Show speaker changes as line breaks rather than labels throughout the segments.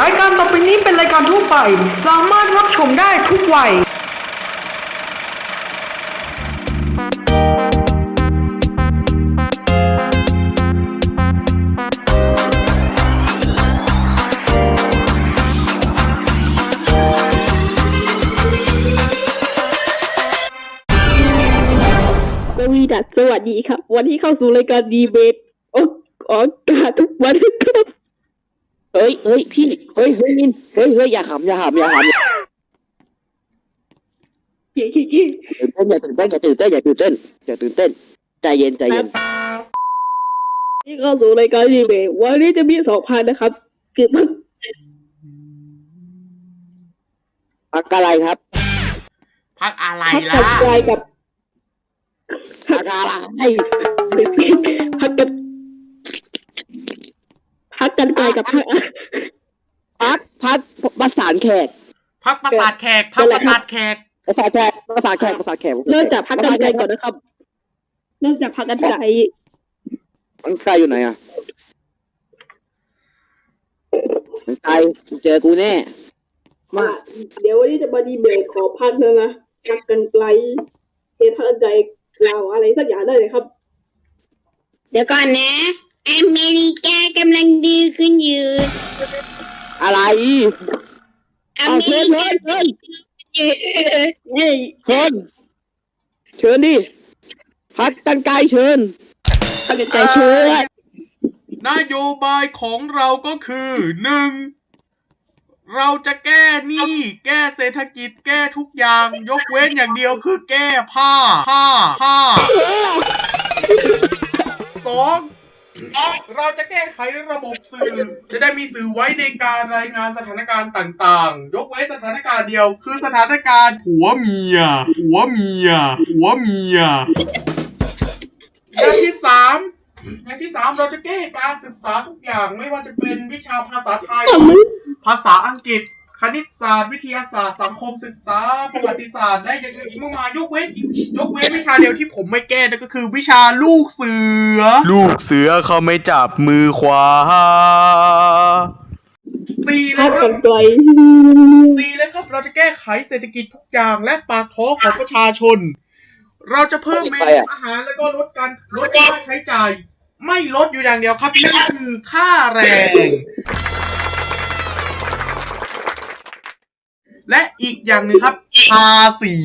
รายการต่อไปนี้เป็นรายการทั่วไป สามารถรับชมได้ทุกวัย
กวีดัสสวัสดีครับ วันที่เข้าสู่รายการดีเบตออกออกอากาศทุกวันครับ
เฮ้ยเฮ้ยพี่ เฮ้ยเฮ้ยมินเฮ้ยเฮ้ยอย่าขำอย่าขำอย่าขำอย่า
เฮ้ยเฮ้ยเฮ้ย
ตื่นเต้นอย่าตื่นเต้นอย่าตื่นเต้นอย่าตื่นเต้นอย่าตื่นเต้น ใจเย็นใจเย็น
ที่เข้าสู่รายการดีเบตวันนี้จะมีสองพันนะครับคือมัน
พักอะไรครับ
พักอะไร
พัก
ล่ะ
กันไกลกับ
พักอะไร
พักกัน พักกันไกลกับพัก
พักพักประสานแขก
พักประสาทแขก พักประสาทแขก
ประสานแขกประสานแขกประสานแขก
เริ่มจากพักกันไกลก่อนนะครับเริ่มจากพักกันไกล
มันไกลอยู่ไหนอะมันไกลเจอกูแน่มา
เดี๋ยววันนี้จะมาดีเบตขอพักแล้วนะพักกันไกลเทพักกันไกลกล่าวอะไรสักอย่างได้เลยครับ
เดี๋ยวก่อนนะ อเมริกากำลังดีขึ้นอยู่
อะไร
อ
เมเชิญ
ริ
เชิ
กา
ญเชิญ
เฮ้ย
เชิญเชิญดิพักกันไกลเชิญ
พักกันไกลเชิญ
นโยบายของเราก็คือหนึ่งเราจะแก้หนี้แก้เศรษฐกิจแก้ทุกอย่าง ยกเว้นอย่างเดียวคือแก้ผ้าผ้าผ้าสอง เราจะแก้ไขระบบสื่อ จะได้มีสื่อไว้ในการรายงานสถานการณ์ต่างๆ ยกเว้นสถานการณ์เดียว คือสถานการณ์ผัวเมียผัวเมียผัวเมียอย่างที่สามอย่างที่สามเราจะแก้การศึกษาทุกอย่างไม่ว่าจะเป็นวิชาภาษาไทย ภาษาอังกฤษ คณิตศาสตร์วิทยาศาสตร์สังคมศึกษาประวัติศาสตร์และอย่างอื่นอีกมากมายยกเว้นอีกยกเว้นวิชาเดียวที่ผมไม่แก้นั่นก็คือวิชาลูกเสือ
ลูกเสือเขาไม่จับมือขวา
สี่เล
พั
ย
ก
ครั
กับนไกล
สี่เลยครับ เราจะแก้ไขเศรษฐกิจทุกอย่างและปากท้องของประชาชน เราจะเพิ่มเมนูอาหารแล้วก็ลดการลดค่าใช้จ่าย ไม่ลดอยู่อย่างเดียวครับนั่นก็คือค่าแรง และอีกอย่างหนึ่งครับภาษี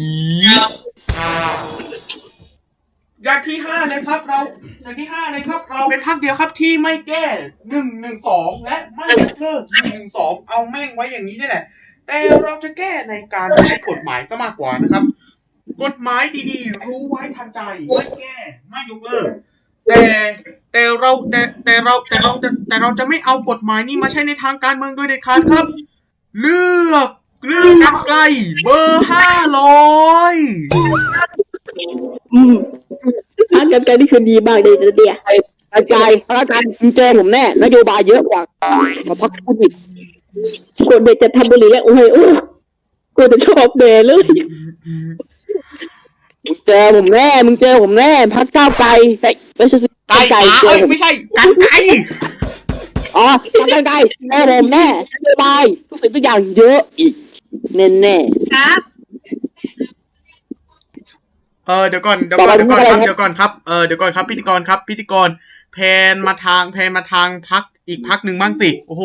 อย่างที่ห้าเลยครับ เราอย่างที่ห้าเลยครับ เราเป็นพรรคเดียวครับที่ไม่แก้หนึ่งหนึ่งสองและไม่ยกเลิกหนึ่งหนึ่งสองเอาแม่งไว้อย่างนี้นี่แหละ แต่เราจะแก้ในการใช้กฎหมายซะมากกว่านะครับ กฎหมายดีๆ รู้ไว้ทันใจไม่แก้ไม่ยกเลิกแต่แต่เราแต่แต่เราแต่เราจะแต่เราจะไม่เอากฎหมายนี้มาใช้ในทางการเมืองโดยเด็ดขาดครับ เลือก เลือกกันไกลเบอร์ห้าร้อย
อืมพักกันไกลนี่คือดีมากเลยนะเดีย
กระจายพนักงานคุณเจผมแน่นโยบายเยอะกว่ามาพักพูดอีก
คนเด็กจะทำบุหรี่แล้วโอ้ยโอ้ยกูจะชอบเดเลย
มึงเจอผมแน่มึงเจอผมแน่พักก้าวไกลแต่ไม่ใช่
ไก่
ไกล
เอ้ย
ผม
ไม่ใช่กันไก่
อ๋อพักก้าวไกลเจอผมแน่นโยบายทุกสิ่งทุกอย่างเยอะอีก แน่แน่
ครับ
เออเดี๋ยวก่อนเดี๋ยวก่อนเดี๋ยวก่อนครับเดี๋ยวก่อนครับเออเดี๋ยวก่อนครับพิธีกรครับพิธีกรแพนมาทางแพนมาทางพักอีกพักหนึ่งบ้างสิโอ้โห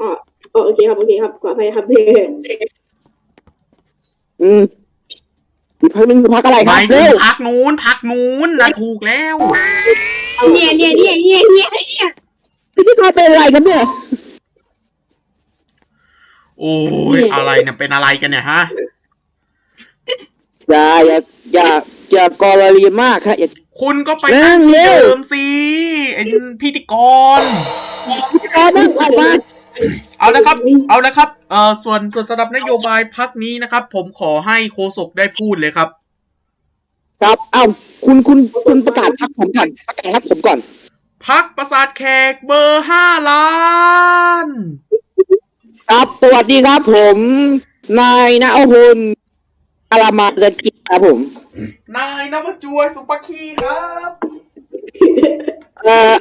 อ๋ออ๋อโอเคครับโอเคครับขออภัยครับเพ่
อืมอีกพักหนึงพักอะไรค
ห
รับ
มายถึ
เร็
ง
ว
พักนู้นพักนู้นนะถูกแล้ว
เนี่ยเนี่ยเนี่ยเนี่ยเนี่ยเนี่ย
พิธีกรเป็นอะไรกันเนี่ย
โอ้ยอะไรเนี่ยเป็นอะไรกันเนี่ยฮะ
อย่าอย่าอย่าอย่ากรณีมากครับอย่า
คุณก็ไป
นั่
นั่ง
ง
ที่
เร็ว
เดิมสิไอ้พิธีกร
พิธีกรนั่งออกมา
เอาละครับ เอาละครับ เอ่อ ส่วนส่วนสำหรับนโยบายพักนี้นะครับ ผมขอให้โฆษกได้พูดเลยครับ
ครับเอ้าคุณคุณคุณประกาศพักผมก่อนประกาศพักผมก่อน
พักประสาทแขกเบอร์ห้าล้าน
ครับสวัสดีครับผม นายณพลอารามาเดินกิจครับผม
นายนวจวยสุปคีครับ
เอ่อ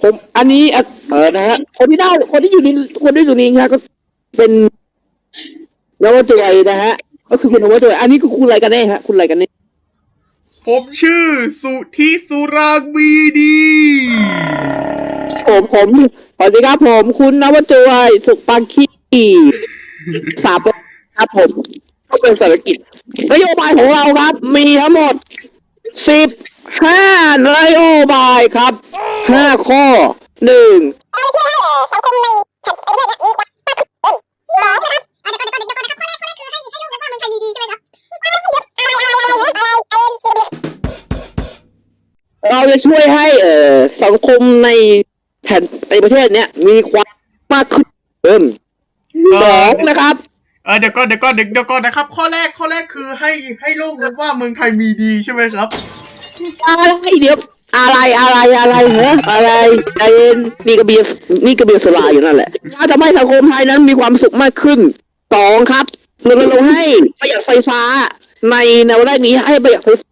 ผมอันนี้อะเออนะฮะคนที่ได้คนที่อยู่ในคนที่อยู่ในนี้ครับก็เป็นนวจวยนะฮะ ก็คือคุณนวจวยอันนี้ก็คุณอะไรกันแน่ฮะ คุณอะไรกันแน่
ผมชื่อสุธิสุรางมีดี
ผมผมสวัสดีครับผม คุณนวจวยสุปังคี สาบครับผมก็เป็นเศรษฐกิจนโยบายของเราครับ มีทั้งหมดสิบห้านโยบายครับห้าข้อหนึ่งเราจะช่วยให้เอ่อสังคมในแผ่นในประเทศเนี้ยมีความมากขึ้นเพิ่ม สองนะครับ
เออเดี๋ยวก่อนเดี๋ยวก่อนเดี๋ยวเดี๋ยวก่อนนะครับ ข้อแรกข้อแรกคือให้ให้โลกรู้ว่าเมืองไทยมีดีใช่ไหมครับ
อะไรเดี๋ยวอะไรอะไรอะไรเหรออะไรใจเย็นนี่กระเบียร์นี่กระเบียร์สลายอยู่นั่นแหละถ้าทำให้สังคมไทยนั้นมีความสุขมากขึ้นสองครับรณรงค์ให้ประหยัดไฟฟ้าในแนวแรกนี้ให้ประหยัดไฟฟ้า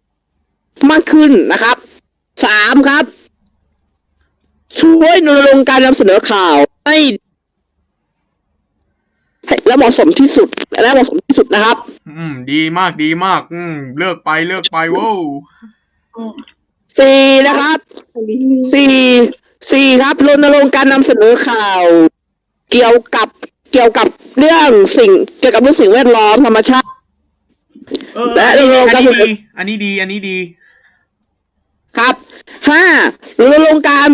มากขึ้นนะครับสามครับ ช่วยรณรงค์การนำเสนอข่าวให้ให้ และเหมาะสมที่สุดและเหมาะสมที่สุดนะครับ
อืม ดีมากดีมาก อืม เลิกไปเลิกไปโว้ว
สี่นะครับ
อันนี้
สี่สี่ครับรณรงค์การนำเสนอข่าว เกี่ยวกับเกี่ยวกับเรื่องสิ่ง เกี่ยวกับเรื่องสิ่งแวดล้อมธรรมชาติ
เออ
และ
อันนี้
เรา
อันนี้
ก็
ดีอันนี้ดี อันนี้ดี
ครับห้ารณรงค์การ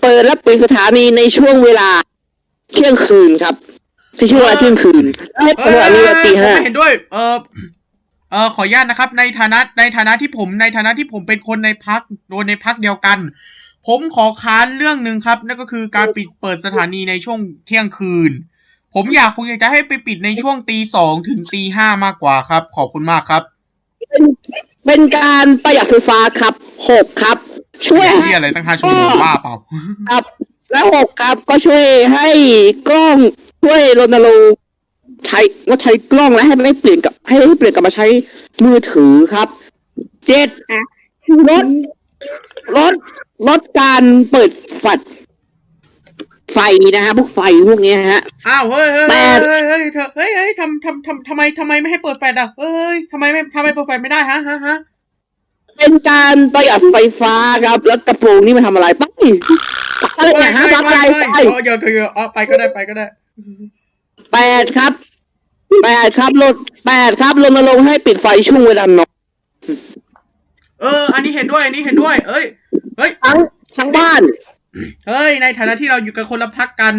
เปิดและปิดสถานีในช่วงเวลาเที่ยงคืนครับ ในช่วงเวลาเที่ยงคืนให้เปิดสถานีเวลาตี
ผม
ห้า
ไม่เห็นด้วย เออเออขออนุญาตนะครับ ในฐานะในฐานะที่ผมในฐานะที่ผมเป็นคนในพักโดยในพักเดียวกัน ผมขอค้านเรื่องหนึ่งครับ นั่นก็คือการปิดเปิดสถานีในช่วงเที่ยงคืน ผมอยากผมอยากจะให้ไปปิดในช่วงตีสองถึงตีห้ามากกว่าครับ ขอบคุณมากครับ
เป็นเป็นการประหยัดไฟฟ้าครับหกครับ ช่วยให้
ที่อะไรตั้งห้าชั่วโมงบ้าเปล่า
ครับ และหกครับก็ช่วยให้กล้อง ช่วยรณรงค์ใช้ว่าใช้กล้องและให้ไม่เปลี่ยนกับให้ให้เปลี่ยนกลับมาใช้มือถือครับเจ็ดลดลดลดการเปิดฝัด ไฟนะฮะพวกไฟพวกเนี้ยฮะ
อ้าวเฮ้ยเฮ้ย
แป
เฮ้ย
ด
เฮ้ยเฮ้ยเธอเฮ้ยเฮ้ยทำทำทำทำไมทำไมไม่ให้เปิดแฟลชอะเฮ้ยทำไมไม่ทำไมเปิดแฟลชไม่ได้ฮะฮะฮะ
เป็นการประหยัดไฟฟ้าครับ แล้วกระโปรงนี่มันทำอะไรไปอะไร
เฮ้
เนี่ยยฮะ
เฮ้ย
ปัก
เฮ้
ใจ
ยเฮ้ย
ไป
เออเดี๋ยวเธอเอาไปก็ได้ไปก็ได้
แปดครับแปดครับลดแปดครับรณรงค์ให้ปิดไฟช่วงเวลานอน
เออ อันนี้เห็นด้วย อันนี้เห็นด้วย เอ้ย เฮ้ย
ทั้งทั้งบ้าน
เฮ้ย ในฐานะที่เราอยู่กันคนละพักกัน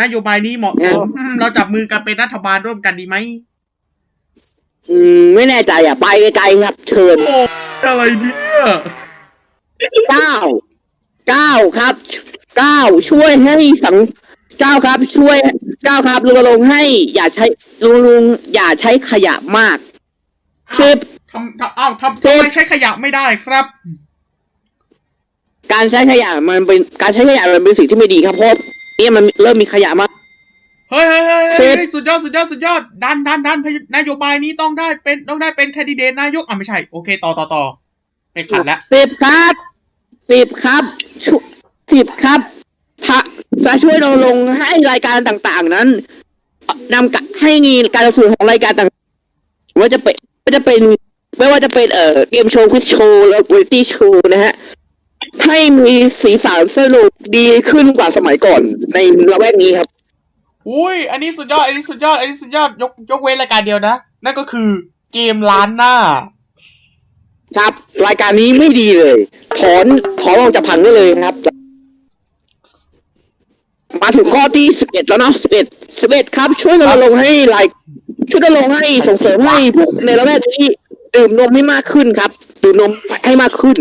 นโยบายนี้เหมาะสมอืมเราจับมือกันเป็นรัฐบาลร่วมกันดีไหม
อืม ไม่แน่ใจอะ ไปไกลๆครับ เชิญ
โอ้อะไรเนี่ย
เก้า เก้าครับ เก้าช่วยให้สัง เก้าครับ ช่วย เก้าครับรณรงค์ให้ อย่าใช้รณรงค์อย่าใช้ขยะมากสิบ
ทำทำอ้าวทำทำไมใช้ขยะไม่ได้ครับ
การใช้ขยะมันเป็นการใช้ขยะมันเป็นสิ่งที่ไม่ดีครับเพราะเนี่ยมันเริ่มมีขยะมาก
เฮ้ยเฮ้ยเฮ้ย
เสร็
เฮ้
จ
ยสุดยอดสุดยอดสุดยอดดันดันดันนโยบายนี้ต้องได้เป็นต้องได้เป็นแคนดิเดตนายกอะไม่ใช่ โอเค ต่อต่อต่อไม่ขัดแล้ว
สิบครับสิบครับชุสิบครับพระ จะช่วยเราลงค์ให้รายการต่างๆ นั้นนำกะให้มีการดำเนินของรายการต่างๆว่าจะเป็นว่าจะเป็นไม่ว่าจะเป็นเอ่อเกมโชว์ควิสโชว์แล้ววาไรตี้โชว์นะฮะให้มีสีสันสนุกดีขึ้นกว่าสมัยก่อนในละแวกนี้ครับ
อุ้ย อันนี้สุดยอด อันนี้สุดยอด อันนี้สุดยอด ยกยกเว้นรายการเดียวนะ นั่นก็คือเกมล้านหน้า
ครับ รายการนี้ไม่ดีเลย ถอนถอนออกจากผังได้เลยครับ มาถึงข้อที่สิบเอ็ดแล้วเนาะสิบเอ็ดสิบเอ็ดครับ ช่วยรณรงค์ให้รายช่วยรณรงค์ให้ส่งเสริมให้พวกในละแวกนี้ดื่มนมให้มากขึ้นครับดื่มนมให้มากขึ้น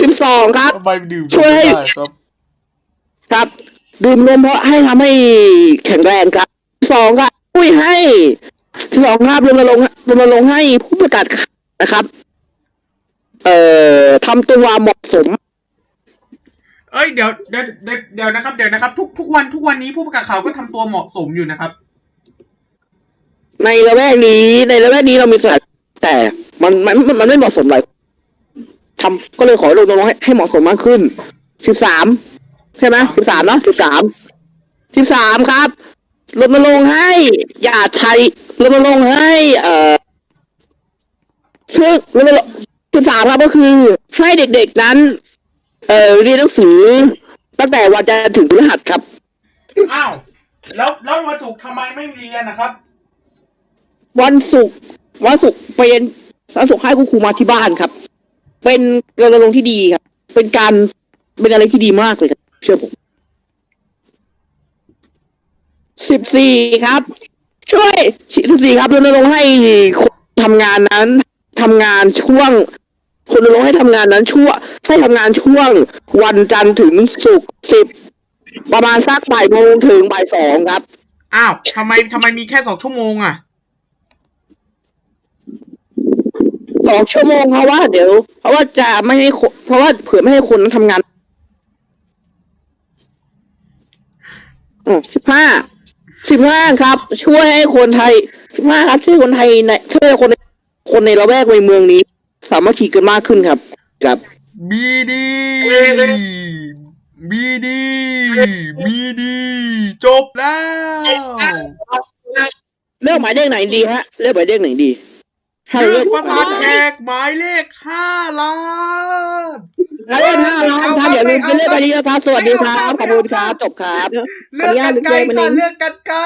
สิบสองครับ
ทำไมดื่ม
ช่วย
ไม่ได้ครับ
ครับ ดื่มนมเพราะให้ทำให้แข็งแรงครับสองครับช่วยให้สองครับรณรงค์รณรงค์ให้ผู้ประกาศข่าวนะครับ เอ่อทำตัวเหมาะสม
เอ้ยเดี๋ยวเดี๋ยวเดี๋ยวเดี๋ยวนะครับเดี๋ยวนะครับ ทุกทุกวันทุกวันนี้ผู้ประกาศข่าวก็ทำตัวเหมาะสมอยู่นะครับ
ในละแวกนี้ในละแวกนี้เรามีสถานแต่มันมันมันมันไม่เหมาะสมเลยทำก็เลยขอรณรงค์ให้ให้เหมาะสมมากขึ้นสิบสามใช่ไหมสิบสามเนาะสิบสามสิบสามครับรณรงค์ให้ อย่าไทยรณรงค์ให้ เอ่อช่วยรณรงค์สิบสามครับก็คือให้เด็กๆนั้น เอ่อเรียนหนังสือ ตั้งแต่วันจันทร์ถึงพฤหัสครับ
อ้าว แล้วแล้ววันศุกร์ทำไมไม่เรียนนะครับ
วันศุกร์วันศุกร์เป็นวันศุกร์ให้คุณครูมาที่บ้านครับ เป็นรณรงค์ที่ดีครับ เป็นการเป็นอะไรที่ดีมากเลยครับเชื่อผมสิบสี่ครับ ช่วยสิบสี่ครับรณรงค์ให้คนทำงานนั้นทำงานช่วง คนรณรงค์ให้ทำงานนั้นช่วงให้ทำงานช่วงวันจันทร์ถึงศุกร์สิบประมาณสักบ่ายโมงถึงบ่ายสองครับ
อ้าวทำไมทำไมมีแค่สองชั่วโมงอะ
สองชั่วโมงเพราะว่าเดี๋ยว เพราะว่าจะไม่ให้คนเพราะว่าเผื่อไม่ให้คนนั้นทำงานอ๋อสิบห้าสิบห้าครับ ช่วยให้คนไทยสิบห้าครับ ช่วยคนไทยในช่วยคนในคนในละแวกในเมืองนี้ สามัคคีกันมากขึ้นครับครับ
บีดีบีดีบีดี จบแล้ว
เลือกหมายเลขไหนดีฮะเลือกหมายเลขไหนดีให้
เลื
เลื
อ
อกก
ประสานแขกหมายเลขห้าล้าน
หมายเลขห้าล้านครับอย่าลืมไปเลือกไปดีนะครับ สวัสดีครับขอบคุณครับจบครับ
เลือกกันไกลค่ะเลือกกันไกล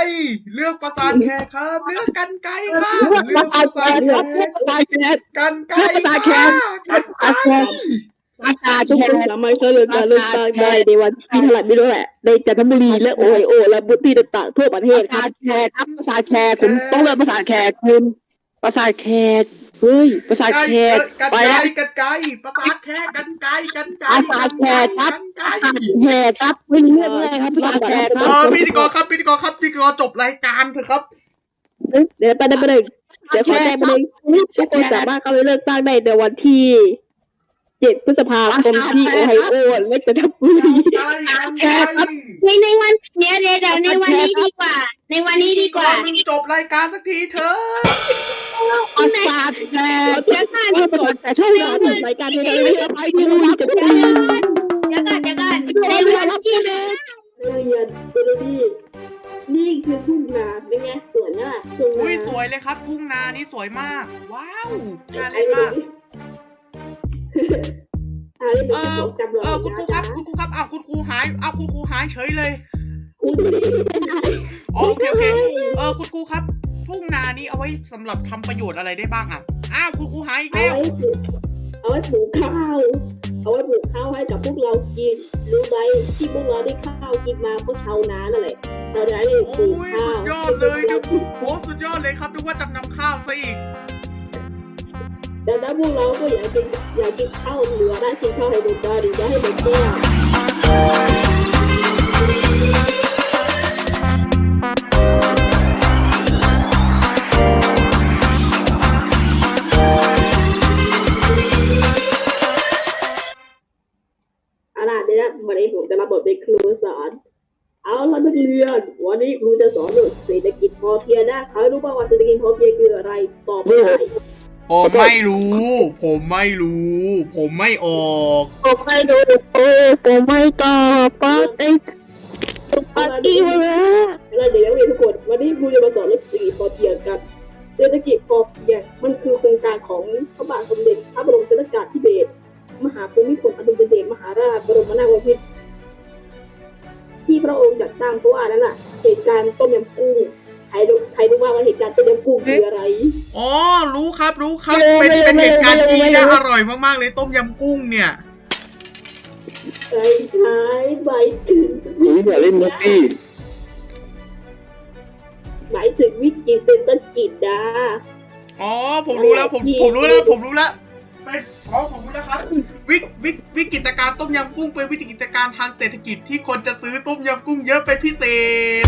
เลือกประสานแขกครับ เลือกกันไกลค่ะเลือกประสานแขก
ตายแคส
กันไกล
เลือกประสานแข
ค่ะ
ก
กันไกล
อาจารย์
ทุกคนสามารถเข้าเลือกการเลือกตั้งได้ในวันที่เท่าไหร่ไม่รู้แหละในจันทบุรีและโอไฮโอและบุตรีต่างๆทั่วประเท
ภา
ศค
ษา
รับ
แขกครับภาษาแขกคุณต้องเลือกภาษาแขกคุณ ภาษาแขกเฮ้ยภาษา
ไกล
แขก
กัน
ไป
ไกล
แล้ว
กันไกลประสานแขกกันไกลกันไกล
ภาษาแขกครับ
กันไกล
ภาษาแขกครับไม่เลือกเลยครับภาษาแขกค
เอ
รับ
อพิธีกรครับพิธีกรครับพิธีกรจบรายการเถอะครับ
เดี๋ยวไปได้ไปเลยเดี๋ยวขอแจ้งไปเลยทุกคนสามารถเข้าไปเลือกตั้งได้ในวันที่ เจ็ดพฤษภาคมที่โอไฮโอและจันทบุรี
ไกลกันไกล
ในในวันเดี๋ยวเดี๋ยวเดี๋ยวในวันนี้ดีกว่า ในวันนี้ดีกว่า
มึงจบรายการสักทีเถอะ
ภาษาแขก
เดี๋ยวค่ะที่ก่อนแต่ช่วงนี้รายการที่เราเลือกไปที่เราจะไป
เดี๋ยวก่อนเดี๋ยวก่อนในวันที่
เรียนเบลลี่นี่คือทุ่งนาเป็นไงสวยน่ะทุ่งนา
อุ้ยสวยเลยครับ ทุ่งนานี่สวยมาก ว้าวน่า
ไอ้
เล่น
เด็
มาก
อ่า เล่น
เอ
เป็น
อ
ของจำลอง
เออคุณครูครับ คุณครูครับอ้าวคุณครูหายอ้าวคุณครูหายเฉยเลย
คุณดูดิ
อ๋อโอเคโอเคเออคุณครูครับ ทุ่งนานี้เอาไว้สำหรับทำประโยชน์อะไรได้บ้างอะอ้าวคุณครูหายอีก
เอา
แล้ว
ไว้ปลูกเอาไว้ปลูกข้าวเอาไว้ปลูกข้าวให้กับพวกเรากินรู้ไหมที่พวกเราได้ข้าวกินมาเพราะชาวนานั่นแหละชาวนาเนี่ยปลู
โอ้
ก
ย
ข้า
สุ
ว
ดยอดเลยดูโอ้สุดยอดเลยครับดูว่าจำนำข้าวซะอีก
ดังนั้นพวกเราก็อยากกินอยากกินข้าวเหลือได้กินข้าวให้หมดได้ดีจะให้หมดแก้วอาล่ะเดี๋ยวันนี้ผมจะรับบทเป็นครูสอน เอาละนักเรียน วันนี้ครูจะสอนเรื่องเศรษฐกิจพอเพียงนะใครรู้บ้างว่าเศรษฐกิจพอเพียงคืออะไรตอบไม่ได้
ผมไม่รู้ ผมไม่รู้ ผมไม่ออก
ผมไม่ดูโอ้ผมไม่ตอบก็ไอ้ปาร์ตี้มาแล้ว
แล้วเดี๋ยวนักเรียนทุกคนวันนี้ครูจะมาสอนเรื่องเศรษฐกิจพอเพียงกันเศรษฐกิจพอเพียงมันคือโครงการของพระบาทสมเด็จพระบรมชนกาธิเบศรมหาภูมิพลอดุลยเดชมหาราชบรมนาถบพิตรที่พระองค์จัดตั้งเพราะว่านั่นน่ะเหตุการณ์ต้มยำกุ้งใครรู้ใครรู้ว่าว่าเหตุการณ์ต้มยำกุ้งคืออะไร
อ๋อ รู้ครับ รู้ครับ เป็น เป็นเหตุการณ์ที่น่าอร่อยมากๆเลยต้มยำกุ้งเนี่ย
ใช่ใช่หมายถึง
ผมอย่าเล่นมุกกี้
หมายถึงวิกฤตเศรษฐกิจนะ
อ๋อ ผมรู้แล้ว ผม ผมรู้แล้ว ผมรู้แล้วเป็นอ๋อผมรู้แล้วครับ วิกวิกวิกฤตการณ์ต้มยำกุ้งเป็นวิกฤตการณ์ทางเศรษฐกิจที่คนจะซื้อต้มยำกุ้งเยอะเป็นพิเศษ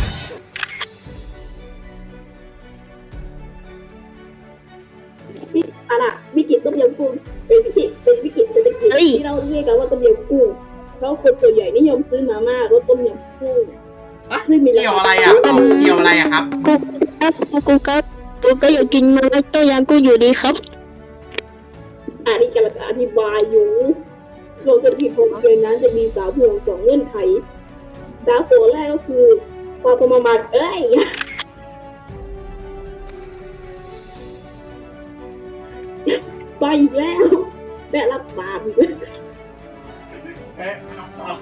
อะไรวิกฤตต้มยำกุ้งเป็นวิกฤตเป็นวิกฤตเศรษฐกิจที่เราเรียกกันว่าต้มยำกุ้งเพราะคนส่วนใหญ่นิยมซื้อมาม่ารสต้มยำกุ้ง
อะ
ซึ่งมี
เกี่ยวอะไรอะเอาเกี่ยวอะไรอะครับ
กูครับกูครับกูก็อยากกินมาแล้วก็ยังกูอยู่ดีครับ
อันนี้กำลังอธิบายอยู่โลกเศรษฐกิจพอเพียงนั้นจะมีสาวเพียงสองเงื่อนไขดาวตัวแรกก็คือความประมาทเอ้ย ไปอีกแล้วแม่รับบาป
เอ๊ะครับเอา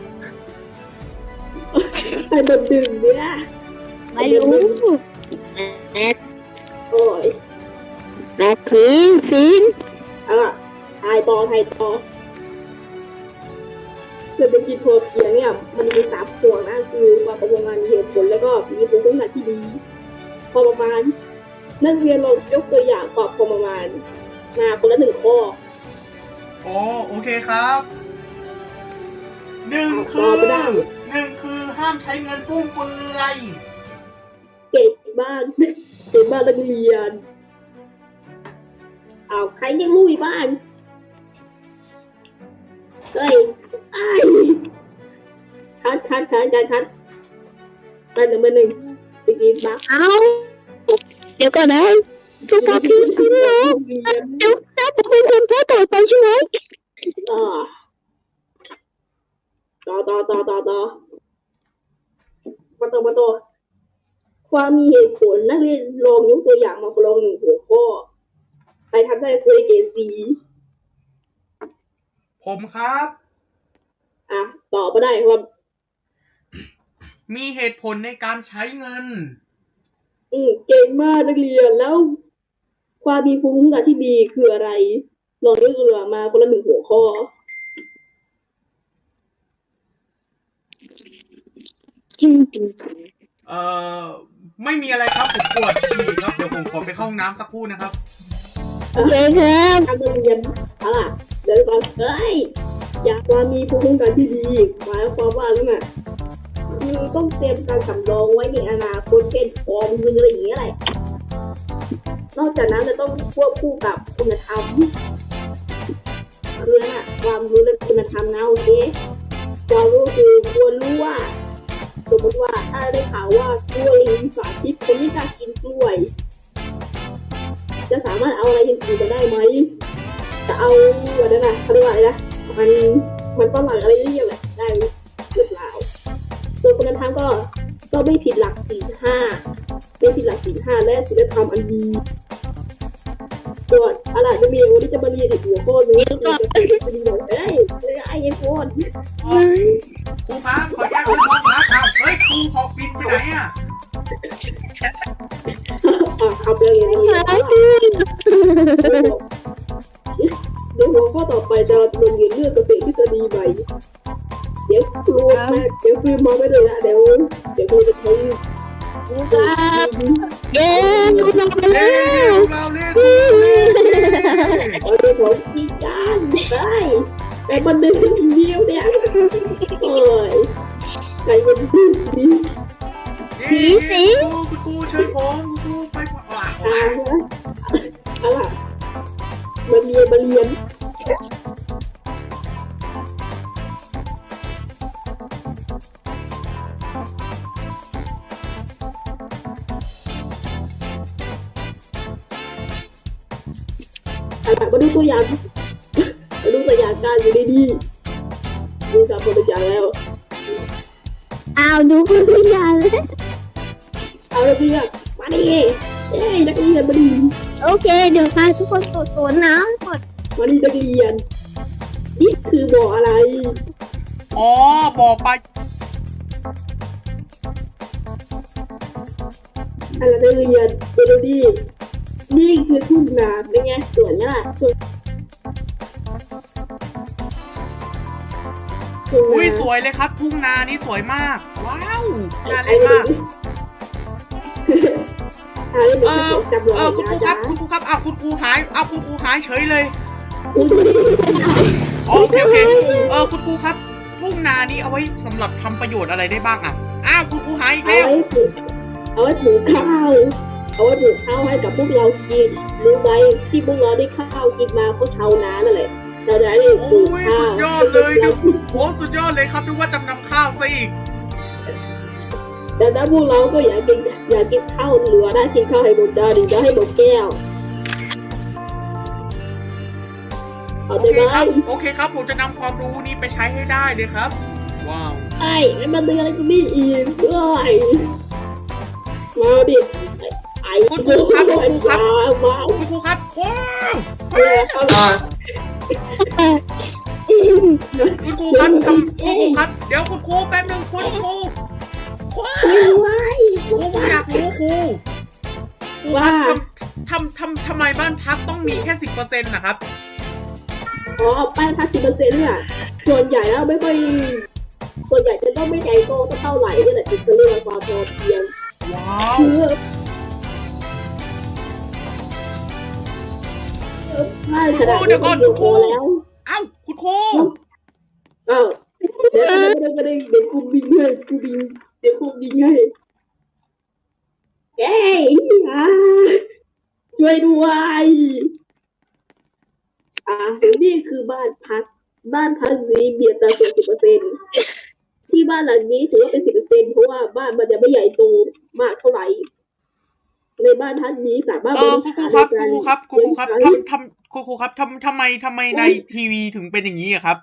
ไปโดนดึงเนี่ย
ไม่รู้แอด
โอ้ย
แอดผีสิง
เอาล่ะทายต่อทายต่อเศรษฐกิจพอเพียงเนี่ย มันมีสามส่วนนะคือความประมาณเหตุผลแล้วก็มีคุณสมบัติที่ดีพอประมาณ นักเรียนลองยกตัวอย่างตอบพอประมาณ มาคนละหนึ่งข้อ
โอ้โอเคครับหนึ่งคือ
ตอบไม่ได้
หนึ่งคือห้ามใช้เงินฟุ่มเฟือย
เก่งบ้านเก่งบ้านนักเรียนเอาวใครยังลุยบ้านเฮ้ยไอ้ายคัดคัดคัดคัดคัดไปหนึ่งเบอร์หนึ่งสกีบ้า
เอาเดี๋ยวก่อนนะ ทุกคนพี่พี่เหรอเดี๋ยวถ้าผมเป็นคนพ่อต่อไปใช่ไหม
อ่าต่อต่อต่อต่อต่อมาต่อมาต่อความมีเหตุผลนักเรียนลองยกตัวอย่างมาลองหนึ่งหัวข้อใครทำได้คุยเกสี
ผมครับ
อะตอบมาได้ว่า
มีเหตุผลในการใช้เงิน
อืมเก่งมากนักเรียนแล้ว ความมีภูมิคุ้มกันที่ดีคืออะไรลองยกตัวอย่างมาคนละหนึ่งหัวข้อ
จริงจริง
เอ่อ ไม่มีอะไรครับผมปวดฉี่ครับเดี๋ยวผมขอไปเข้าห้องน้ำสักครู่นะครับ
โอเคครับ
การเรียนเอาล่ะเดี๋ยวก่อนเฮ้ยอยากความมีภูมิคุ้มกันที่ดีหมายความว่าเรื่องอะคือต้องเตรียมการสำรองไว้ในอนาคตเช่นออมเงินอะไรอย่างเงี้ยแหละ นอกจากนั้นจะต้องควบคู่กับคุณธรรมเรื่องอะความรู้เรื่องคุณธรรมนะโอเคความรู้คือควรรู้ว่า สมมติว่าถ้าได้ข่าวว่ากล้วยมีสารพิษคนไม่กล้ากินกล้วย จะสามารถเอาอะไรอย่างอื่นไปได้ไหมจะเอาวันนั้นะเขาเรียกว่าอะไรนะมันมันฝรั่งอะไรเรียกแหละได้หรือเปล่าส่วนคุณธรรมก็ก็ไม่ผิดหลักสี่ห้าไม่ผิดหลักสี่ห้าและศีลธรรมอันดี ส่วนอะไรจะมีวันนี้จะมาเรียนอีกหัวข้อนึงก็คือจะเป็นคดีบอกเอ้ยเอ้ยไอ้โฟน
ครูครับขออนุญาตเข้าห้อครับอ้าวเฮ้ยครูขอปิดไปไหนอะ
อะเอาไปเรียเรียน
หาย
เรียน
ไป
เดี๋ยวหัวข้อต่อไปจะลงเรียนเรื่องเกษตรทฤษฎีใหม่เดี๋ยวครูแม่เดี๋ยวครูมองไม่เลยละเดี๋ยวเดี๋ยวครูจะใช้
เย้คุณลงไป
เล่
แล้ว
เราเล่นเราเล่น
เอาเดี๋ยผมพี่จานได้แต่บันเดินเดียวเนี่ยโอ้ยไปบันดื้อดี
เย้ครูคุณครูเชิญผมกูไปอะ
อ่าเอา อาล่ะมาดูตัวอย่างมาดูตัวอย่างการอยู่ดีๆดูจากตัวอย่างแล้ว
อ้าวดูคุณพิยาเลย
เอาละพี่อะมาดิเอ้ยนักเรียนมาดี
โอเค เดี๋ยวพาทุกคนตรวจตัวน้ำก่อน
มาดีนักเรียนนี่คือบ่ออะไร
อ๋อบ่อปลา
อะไรนักเรียนเดี๋ยวดูดิ นี่คือทุ่งนาเป็นไงสวยไหมล่ะสวยสวย
อุ้ยสวยเลยครับ ทุ่งนานี่สวยมาก ว้าวน่าเล่นมาก
อ่าเล่น
เอ
เป็น
อ
จำลอง
เออคุณครูครับ
นะ
คุณครูครับอ้าวคุณครูหายอ้าวคุณครูหายเฉยเลย
อุ๊ย
อ๋อโอเคโอเคเออคุณครูครับ ทุ่งนานี้เอาไว้สำหรับทำประโยชน์อะไรได้บ้างอะอ้าวคุณครูหายอีก
เอา
แล้ว
ไว้ปลูกเอาไว้ปลูกข้าว เอาไว้ปลูกข้าวให้กับพวกเรากินรู้ไหมที่พวกเราได้ข้าวกินมาเพราะชาวนานั่นแหละชาวนาได้ปลูก
โอ้ย
ข้า
สุ
ว
ดยอดเลยดูโอ้สุดยอดเลยครับดูว่าจำนำข้าวซะอีก
แต่ถ้าพวกเราก็อยากกินอยากกินข้าวเหลือได้กินข้าวให้หมดจานหรือจะให้หมดแก้วเอา
โอ
ใจ
เค
ไหม
ครับ โอเคครับ ผมจะนำความรู้นี้ไปใช้ให้ได้เลยครับ ว้าว
ไอ้ไอ้มันดึงอะไรกูนี่อีกเอ้ยมาดิ ไอ้
คุณครูครับคุณครูครับ
มา
คุณครูครับว้าว
มา
คุณครูครับทำคุณครูครับ เดี๋ยวคุณครูแป๊บนึงคุณครูครู
ว้าย
ครูผมอยากรู้ครูครูค
ว่า
รับทำทำทำทำไมบ้านพักต้องมีแค่สิบเปอร์เซ็นต์นะครับ
อ๋อแป้งพักสิบเปอร์เซ็นต์เนี่ยส่วนใหญ่แล้วไม่ค่อยส่วนใหญ่จะต้องไม่ใจโก้เท่าไหร่นี่แหละถึงจะเรียกว่าความพอเพียง
ว้าว
คือใช่ขนาดนี้ก็พอแล้ว
เอ้าคุณครู
อ้าวเดี๋ยวเดี๋ยวเดี๋ยวเดี๋ยวกูบินให้กูบินเดี๋ยวกูบินให้เอ้ยอ่าช่วยด้วยอ่านี่คือบ้านพัก บ้านพักนี้เบียดตาส่วนสิบเปอร์เซ็นที่บ้านหลังนี้ถือว่าเป็นสิบเปอร์เซ็นเพราะว่าบ้านมันจะไม่ใหญ่โตมากเท่าไหร่ ในบ้านท่านนี้สามารถ
เออคุณครูครับคุณครูครับคุณครูครับ
เลี้ยง
ทำทำคุณครูครับทำทำไมทำไมในทีวีถึงเป็นอย่างนี้อะครับ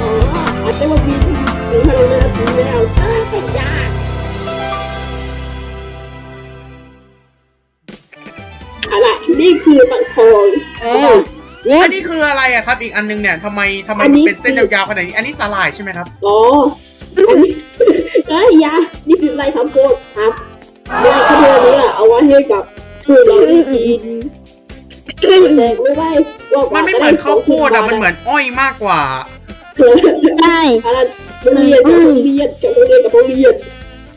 อ๋ออาจจะว่ามีหรือพลังงานสีแล้วใช่ยากเอาล่ะนี่คือปังทอง
เออเนี่ย
อันนี้คืออะไรอะครับ อีกอันนึงเนี่ยทำไมทำไม
อันนี้
เป็นเส้นยาวๆขนาดนี้ อันนี้สาหร่ายใช่ไหมครับ
อ๋ออันนี้เอ้ยอยานี่คืออะไรทำโคตรครับ เนี่ยขบวนนี้อะเอาไว้ให้กับผู้เราได้กินแต่ไม่ไหวว่า
มันไม่เหมือนข้าวโพดอะมันเหมือนอ้อยมากกว่า
ใช่
อะไรโรงเรียนกับโรงเรียนกับโรงเรียน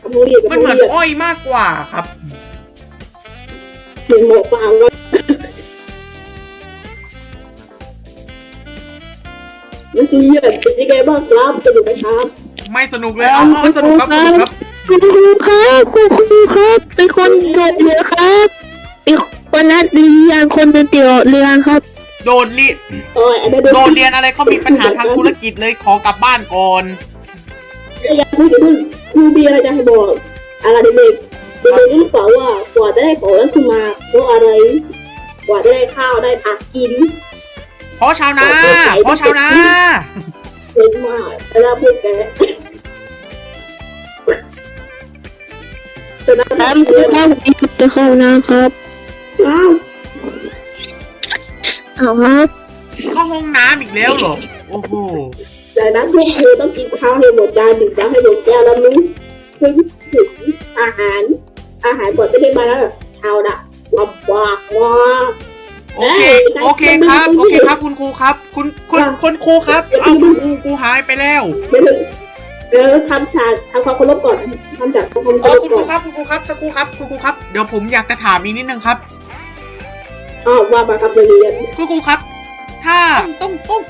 กับโรงเรียนกับโรงเรียนกับ
มัน
โรง
เหมือน
เรียน
อ้อยมากกว่าครับ
เหมือนหมอฟางว่านักเรียนเป็นยังไงบ้างครับสนุกไหมครับ
ไม่สนุกเลยอ๋ออ๋อสนุกครับสนุกครับ
คุณครูครับคุณครูครับเป็นคนโดดเรือครับอีกคนนัดเรียนคนเป็นเตี่ยวเรือครับ
โดดเรียน
โอ้ยอันนั้น
โดดเรียนอะไรเขามีปัญหาทางธุรกิจเลยขอกลับบ้านก่อน
อย่าพูดอย่าพูดครูมีอะไรจะให้บอกอะไรเด็กๆเด็กๆรู้หรือเปล่าว่ากว่าจะได้ของนั้นขึ้นมาเพราะอะไร กว่าจะได้ข้าวได้ผักกิน
เพราะชาวนาเพราะชาวนา
เก่งมากแต่ละพูดแก แต่ละ
ครับ
พูด
จะเข้าอีกจะเข้านะครับ
อ้าว
เอาครับ
เข้าห้องน้ำอีกแล้วเหรอ โอ้โห
จากนั้นพวกเธอต้องกินข้าวให้หมดจานดื่มน้ำให้หมดแก้วแล้วนึงถึงถึงอาหาร อาหารก่อนจะได้มาแล้วชาวน่ะลำบากมาก
โอเค โอเคครับ โอเคครับ คุณครูครับ คุณคุณคุณครูครับ เอาคุณครูครูหายไปแล้ว
เดี๋ยวเดี๋ยวทำฉากทำความเคารพก่อนทำจากความเคา
เออ
รพ
คุณค
ก่
รู
อน
ครับคุณครูครับสักครู่ครับคุณครูครับเดี๋ยวผมอยากจะถามอีกนิดนึงครับ
อ้าวว่ามาครับนักเรียน
คุณครูครับ ถ้าต้องต้อง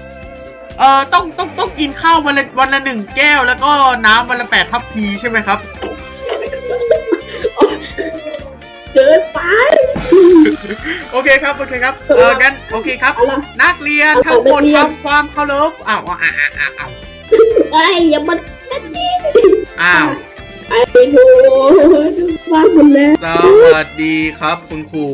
เอ่อต้องต้องต้องกินข้าววันละวันละหนึ่งแก้ว แล้วก็น้ำวันละแปดทัพพีใช่ไหมครับ
เกินไป
โอเคครับโอเคครับเอองั้นโอเคครับ
เอาล่ะ
นักเรียนทั้งหมดทำความเคารพอ้าวอ้าวอ้าวอ้าวอ้าว
ไอ้ยอย่ามานั่นนี่
อ้าว
ไอ้โหว่าหมดแล้ว
สวัสดีครับคุณครู